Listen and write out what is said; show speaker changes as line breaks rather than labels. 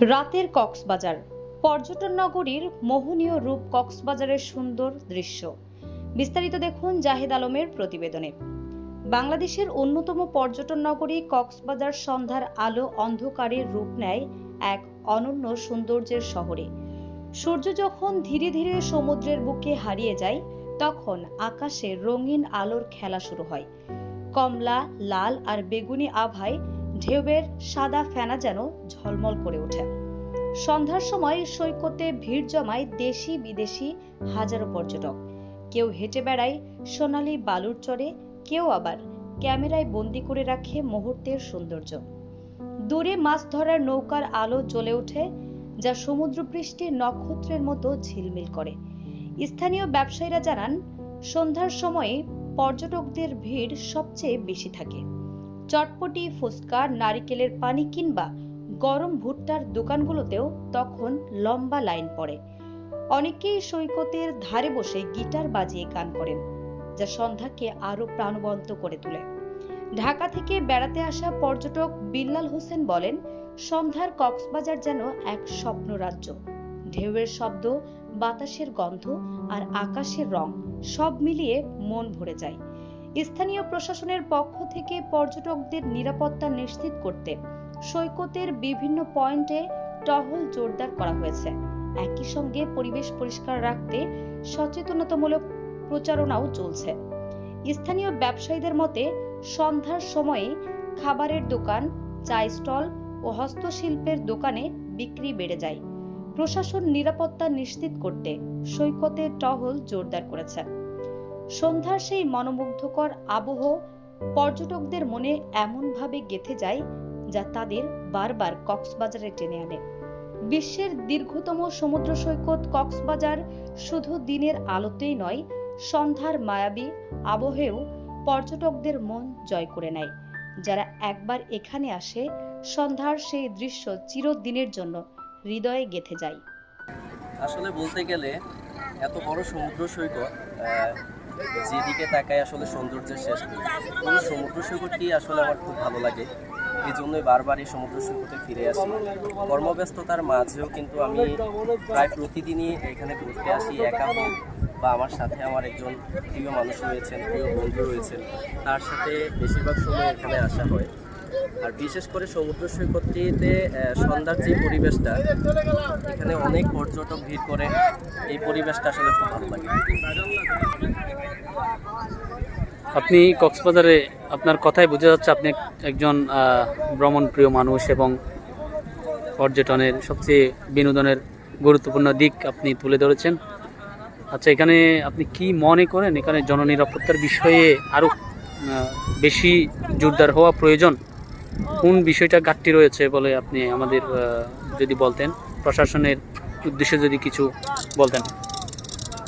রাতের কক্সবাজার। পর্যটন নগরীর মোহনীয় রূপ কক্সবাজারের সুন্দর দৃশ্য। বিস্তারিত দেখুন জাহেদ আলমের প্রতিবেদনে। বাংলাদেশের অন্যতম পর্যটন নগরী কক্সবাজার সন্ধ্যার আলো অন্ধকারের রূপ নেয় এক অনন্য সৌন্দর্যের শহরে। সূর্য যখন ধীরে ধীরে সমুদ্রের বুকে হারিয়ে যায়, তখন আকাশে রঙিন আলোর খেলা শুরু হয়। কমলা, লাল আর বেগুনি আভায় ঢেউয়ের সাদা ফেনা যেন ঝলমল করে ওঠে। সন্ধ্যার সময় সৈকতে ভিড় জমায় দেশি বিদেশি হাজারো পর্যটক। কেউ হেঁটে বেড়ায় সোনালি বালুর চরে, কেউ আবার ক্যামেরায় বন্দি করে রাখে মুহূর্তের সৌন্দর্য। দূরে মাছ ধরার নৌকার আলো জ্বলে ওঠে, যা সমুদ্রপৃষ্ঠে নক্ষত্রের মতো ঝিলমিল করে। স্থানীয় ব্যবসায়ীরা জানান, সন্ধ্যার সময়ে পর্যটকদের ভিড় সবচেয়ে বেশি থাকে। চটপটি ফুচকা, নারিকেলের পানি কিংবা গরম ভুট্টার দোকানগুলোতেও তখন লম্বা লাইন পড়ে। অনেকেই সৈকতের ধারে বসে গিটার বাজিয়ে গান করেন, যা সন্ধ্যাকে আরও প্রাণবন্ত করে তোলে। ঢাকা থেকে বেড়াতে আসা পর্যটক বিল্লাল হোসেন বলেন, সন্ধ্যার কক্সবাজার যেন এক স্বপ্ন রাজ্য ঢেউয়ের শব্দ, বাতাসের গন্ধ আর আকাশের রং সব মিলিয়ে মন ভরে যায়। স্থানীয় প্রশাসনের পক্ষ থেকে পর্যটকদের নিরাপত্তা নিশ্চিত করতে সৈকতের বিভিন্ন পয়েন্টে টহল জোরদার করা হয়েছে। একই সঙ্গে পরিবেশ পরিষ্কার রাখতে সচেতনতামূলক প্রচারণাও চলছে। স্থানীয় ব্যবসায়ীদের মতে, সন্ধ্যার সময়ে খাবারের দোকান, চায় স্টল ও হস্তশিল্পের দোকানে বিক্রি বেড়ে যায়। প্রশাসন নিরাপত্তা নিশ্চিত করতে সৈকতে টহল জোরদার করেছে। সন্ধ্যার সেই মনোমুগ্ধকর আবহ পর্যটকদের মনে এমনভাবে গেথে যায় যা তাদের বারবার কক্সবাজারে টেনে আনে। বিশ্বের দীর্ঘতম সমুদ্র সৈকত কক্সবাজার শুধু দিনের আলোতেই নয়, সন্ধ্যার মায়াবী আবহেও পর্যটকদের মন জয় করে নেয়। যারা একবার এখানে আসে, সন্ধ্যার সেই দৃশ্য চিরদিনের জন্য হৃদয়ে গেথে যায়।
আসলে বলতে গেলে, এত বড় সমুদ্র সৈকত যেদিকে তাকায় আসলে সৌন্দর্যের শেষ নেই। এই সমুদ্র সৈকতটি আসলে আমার খুব ভালো লাগে। এই জন্যই বারবার এই সমুদ্র সৈকতে ফিরে আসি। কর্মব্যস্ততার মাঝেও কিন্তু আমি প্রায় প্রতিদিনই এখানে ঘুরতে আসি একা। বা আমার সাথে আমার একজন প্রিয় মানুষ রয়েছেন, প্রিয় বন্ধু রয়েছেন। তার সাথে বেশিরভাগ সময় এখানে আসা হয়। আর বিশেষ করে সমুদ্র সৈকতটিতে সন্ধ্যার যে পরিবেশটা, এখানে অনেক পর্যটক ভিড় করে। এই পরিবেশটা আসলে খুব ভালো লাগে।
আপনি কক্সবাজারে আপনার কথাই বোঝা যাচ্ছে, আপনি একজন ভ্রমণ প্রিয় মানুষ এবং পর্যটনের সবচেয়ে বিনোদনের গুরুত্বপূর্ণ দিক আপনি তুলে ধরেছেন। আচ্ছা এখানে আপনি কি মনে করেন? এখানে জননিরাপত্তার বিষয়ে আরও বেশি জোরদার হওয়া প্রয়োজন? কোন বিষয়টা ঘাটতি রয়েছে বলে আপনি আমাদের যদি বলতেন? প্রশাসনের উদ্দেশ্যে যদি কিছু বলতেন।